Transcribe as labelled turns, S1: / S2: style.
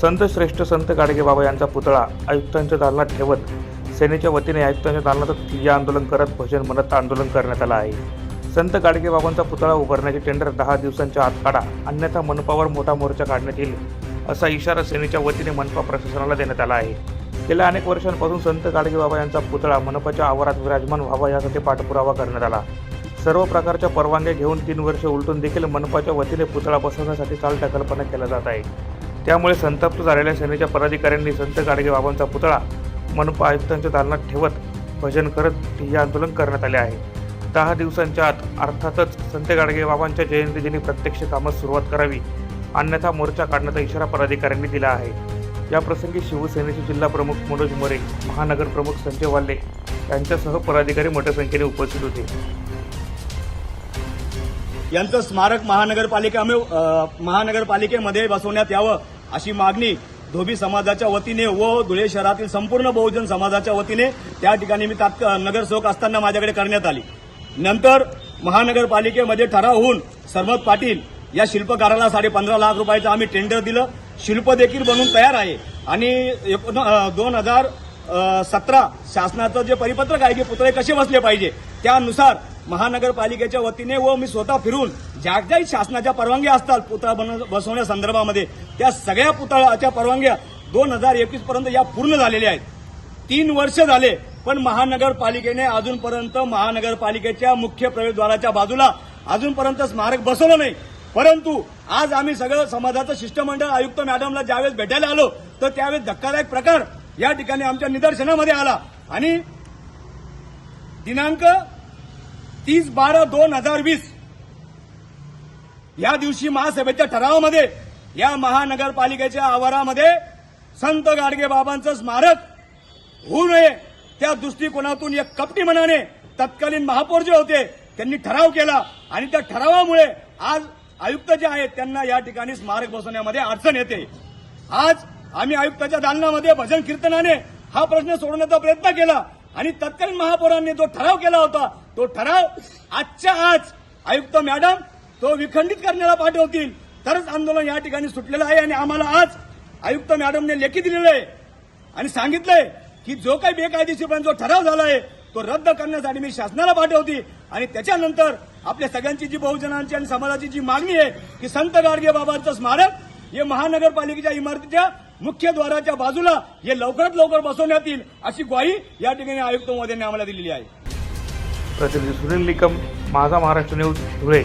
S1: संत श्रेष्ठ संत गाडगे बाबा यांचा पुतळा आयुक्तांच्या दालनात ठेवत सेनेच्या वतीने आयुक्तांच्या दालनात ठिय्या आंदोलन करत भजन म्हणत आंदोलन करण्यात आलं आहे. संत गाडगे बाबांचा पुतळा उभारण्याचे टेंडर दहा दिवसांच्या आत काढा अन्यथा मनपावर मोठा मोर्चा काढण्यात येईल असा इशारा सेनेच्या वतीने मनपा प्रशासनाला देण्यात आला आहे. गेल्या अनेक वर्षांपासून संत गाडगे बाबा यांचा पुतळा मनपाच्या आवारात विराजमान व्हावा यासाठी पाठपुरावा करण्यात आला. सर्व प्रकारच्या परवानग्या घेऊन तीन वर्ष उलटून देखील मनपाच्या वतीने पुतळा बसवण्यासाठी चालढकलपणा केला जात आहे. त्यामुळे संतप्त झालेल्या सेनेच्या पदाधिकाऱ्यांनी संत गाडगे बाबांचा पुतळा मनपा आयुक्तांच्या दालनात ठेवत भजन करत हे आंदोलन करण्यात आले आहे. दहा दिवसांच्या आत अर्थातच संत गाडगे बाबांच्या जयंतीदिनी प्रत्यक्ष कामास सुरुवात करावी अन्यथा मोर्चा काढण्याचा इशारा पदाधिकाऱ्यांनी दिला आहे. याप्रसंगी शिवसेनेचे जिल्हा प्रमुख मनोज मोरे महानगर प्रमुख संजय वाल्ले यांच्यासह पदाधिकारी मोठ्या संख्येने उपस्थित होते.
S2: यांचं स्मारक महानगरपालिका आम्ही महानगरपालिकेमध्ये बसवण्यात यावं. अशी मागणी धोबी समाजाच्या वतीने व धुळे शहरातील संपूर्ण बहुजन समाजाच्या वतीने त्या ठिकाणी मी तात्क नगरसेवक असताना माझ्याकडे करण्यात आली. नंतर महानगरपालिकेमध्ये ठराव होऊन सरमत पाटील या शिल्पकाराला साडेपंधरा लाख रुपयाचं आम्ही टेंडर दिलं. शिल्प देखील बनून तयार आहे. आणि एकोण- दोन हजार सतरा शासनाचं जे परिपत्रक आहे की पुतळे कसे बसले पाहिजे त्यानुसार महानगरपालिकेच्या वतीने व मी स्वतः फिरून ज्या ज्या शासनाच्या परवानग्या असतात पुतळा बनव बसवण्यासंदर्भामध्ये त्या सगळ्या पुतळाच्या परवानग्या दोन हजार एकवीस पर्यंत या पूर्ण झालेल्या आहेत. तीन वर्ष झाले पण महानगरपालिकेने अजूनपर्यंत महानगरपालिकेच्या मुख्य प्रवेशद्वाराच्या बाजूला अजूनपर्यंत स्मारक बसवलं नाही. परंतु आज आम्ही सगळं समाजाचं शिष्टमंडळ आयुक्त मॅडमला ज्यावेळेस भेटायला आलो तर त्यावेळेस धक्कादायक प्रकार या ठिकाणी आमच्या निदर्शनामध्ये आला. आणि दिनांक तीस बारा दोन हजार वीस. या दिवशी महासभेच्या ठरावामध्ये या महानगरपालिकेच्या आवारामध्ये संत गाडगे बाबांचं स्मारक होऊ नये. त्या दृष्टिकोनातून एक कपटी मनाने तत्कालीन महापौर जे होते त्यांनी ठराव केला. आणि त्या ठरावामुळे आज आयुक्त जे आहेत त्यांना या ठिकाणी स्मारक बसवण्यामध्ये अडचण येते. आज आम्ही आयुक्ताच्या दालनामध्ये भजन कीर्तनाने हा प्रश्न सोडवण्याचा प्रयत्न केला. आणि तत्कालीन महापौरांनी जो ठराव केला होता तो ठराव आजच्या आज आयुक्त मॅडम तो विखंडित करण्याला पाठवतील. तरच आंदोलन या ठिकाणी सुटलेलं आहे आणि आम्हाला आज आयुक्त मॅडमने लेखी दिलेलं आहे. आणि सांगितलंय की जो काही बेकायदेशीरपणे जो ठराव झाला आहे तो रद्द करण्यासाठी मी शासनाला पाठवते. आणि त्याच्यानंतर आपल्या सगळ्यांची जी बहुजनांची आणि समाजाची जी मागणी आहे की संत गाडगे बाबांचं स्मारक हे महानगरपालिकेच्या इमारतीच्या मुख्य द्वाराच्या बाजूला हे लवकरात लवकर बसवण्यात येईल अशी ग्वाही या ठिकाणी आयुक्त महोदयांनी आम्हाला दिलेली आहे.
S1: प्रतिनिधी सुनील निकम माझा महाराष्ट्र न्यूज धुळे.